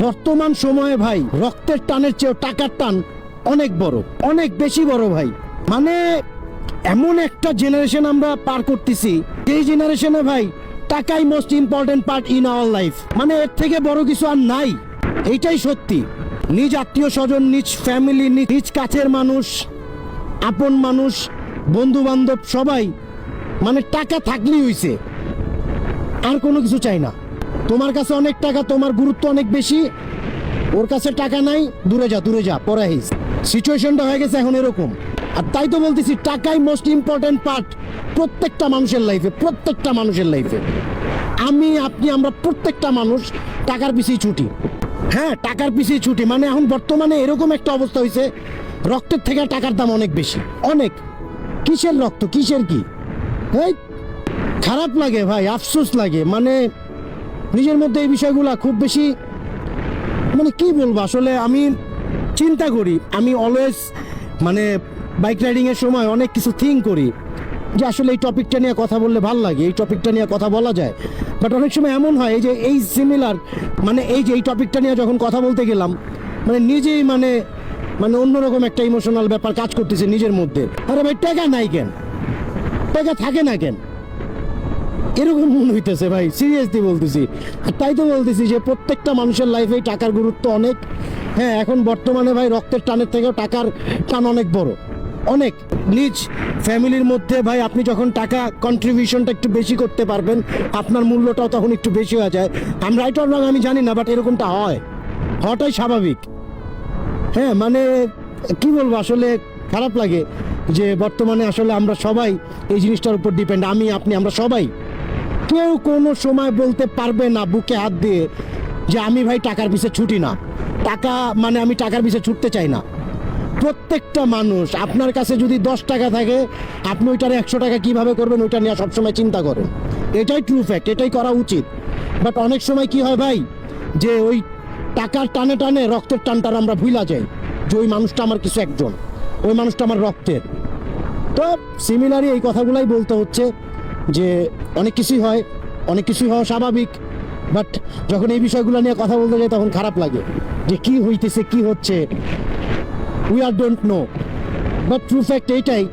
বর্তমান সময়ে ভাই, রক্তের টানের চেয়েও টাকার টান অনেক বড়, অনেক বেশি বড় ভাই। মানে এমন একটা জেনারেশন আমরা পার করতেছি এই জেনারেশনে ভাই, টাকাই most important part in our life মানে এর থেকে বড় কিছু আর নাই। এইটাই সত্যি। নিজ আত্মীয় স্বজন, নিজ ফ্যামিলি নিজ কাছের মানুষ, আপন মানুষ বন্ধু বান্ধব সবাই মানে টাকা থাকলেই হইছে। আর কোনো কিছু চাই না। তোমার কাছে অনেক টাকা, তোমার গুরুত্ব অনেক বেশি। ওর কাছে টাকা নাই, দূরে যা দূরে যা, পরে সিচুয়েশনটা হয়ে গেছে এখন এরকম। আর তাই তো বলতেছি, টাকাই মোস্ট ইম্পর্টেন্ট পার্ট প্রত্যেকটা মানুষের লাইফে প্রত্যেকটা মানুষের লাইফে আমি, আপনি, আমরা প্রত্যেকটা মানুষ টাকার পিছিয়ে ছুটি। হ্যাঁ টাকার পিছিয়ে ছুটি। মানে এখন বর্তমানে এরকম একটা অবস্থা হয়েছে, রক্তের থেকে টাকার দাম অনেক বেশি। অনেক। কিসের রক্ত? কিসের কি? খারাপ লাগে ভাই, আফসোস লাগে। মানে নিজের মধ্যে এই বিষয়গুলো খুব বেশি মানে কি বলব, আসলে আমি চিন্তা করি। আমি অলওয়েজ মানে বাইক রাইডিং এর সময় অনেক কিছু থিঙ্ক করি, যে আসলে এই টপিকটা নিয়ে কথা বললে ভালো লাগে, এই টপিকটা নিয়ে কথা বলা যায়। বাট অনেক সময় এমন হয়, এই যে এই সিমিলার মানে এই যে এই টপিকটা নিয়ে যখন কথা বলতে গেলাম মানে নিজেই মানে মানে অন্যরকম একটা ইমোশনাল ব্যাপার কাজ করতেছে নিজের মধ্যে। আরে ভাই, টাকা নাই কেন? টাকা থাকে না কেন? এরকম মনে হইতেছে ভাই সিরিয়াসলি বলতেছি। তাই তো বলতেছি যে প্রত্যেকটা মানুষের লাইফে টাকার গুরুত্ব অনেক। হ্যাঁ এখন বর্তমানে ভাই রক্তের টানের থেকেও টাকার টান অনেক বড়। অনেক। নিজ ফ্যামিলির মধ্যে ভাই আপনি যখন টাকা কন্ট্রিবিউশনটা একটু বেশি করতে পারবেন, আপনার মূল্যটাও তখন একটু বেশি হয়ে যায়। আমি রাইট অর আমি জানি না বাট এরকমটা হয়। হওয়াটাই স্বাভাবিক। হ্যাঁ মানে কি বলব, আসলে খারাপ লাগে যে বর্তমানে আসলে আমরা সবাই এই জিনিসটার উপর ডিপেন্ড আমি, আপনি, আমরা সবাই। কেউ কোনো সময় বলতে পারবে না বুকে হাত দিয়ে যে আমি ভাই টাকার পিছে ছুটি না। টাকা মানে আমি টাকার পিছে ছুটতে চাই না। প্রত্যেকটা মানুষ আপনার কাছে যদি দশ টাকা থাকে, আপনি ওইটার একশো টাকা কীভাবে করবেন ওইটা নিয়ে সবসময় চিন্তা করেন। এটাই ট্রু ফ্যাক্ট এটাই করা উচিত। বাট অনেক সময় কি হয় ভাই, যে ওই টাকার টানে টানে রক্তের টানটার আমরা ভুলা যাই, যে ওই মানুষটা আমার কিছু একজন, ওই মানুষটা আমার রক্তের। তো সিমিলারই এই কথাগুলাই বলতে হচ্ছে যে অনেক কিছুই হয়, অনেক কিছুই হওয়া স্বাভাবিক বাট যখন এই বিষয়গুলো নিয়ে কথা বলতে যাই তখন খারাপ লাগে যে কি হইতেছে, কি হচ্ছে। We are don't know but true fact এইটাই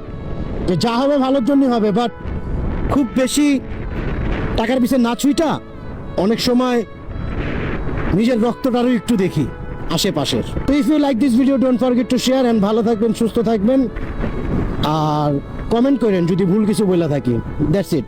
যে যা হবে ভালোর জন্যই হবে বাট খুব বেশি টাকার পিছনে না ছুইটা অনেক সময় নিজের রক্তটারও একটু দেখি আশেপাশের। তো if you like this video don't forget to share and ভালো থাকবেন, সুস্থ থাকবেন। আর কমেন্ট করেন যদি ভুল কিছু বলে থাকি। That's it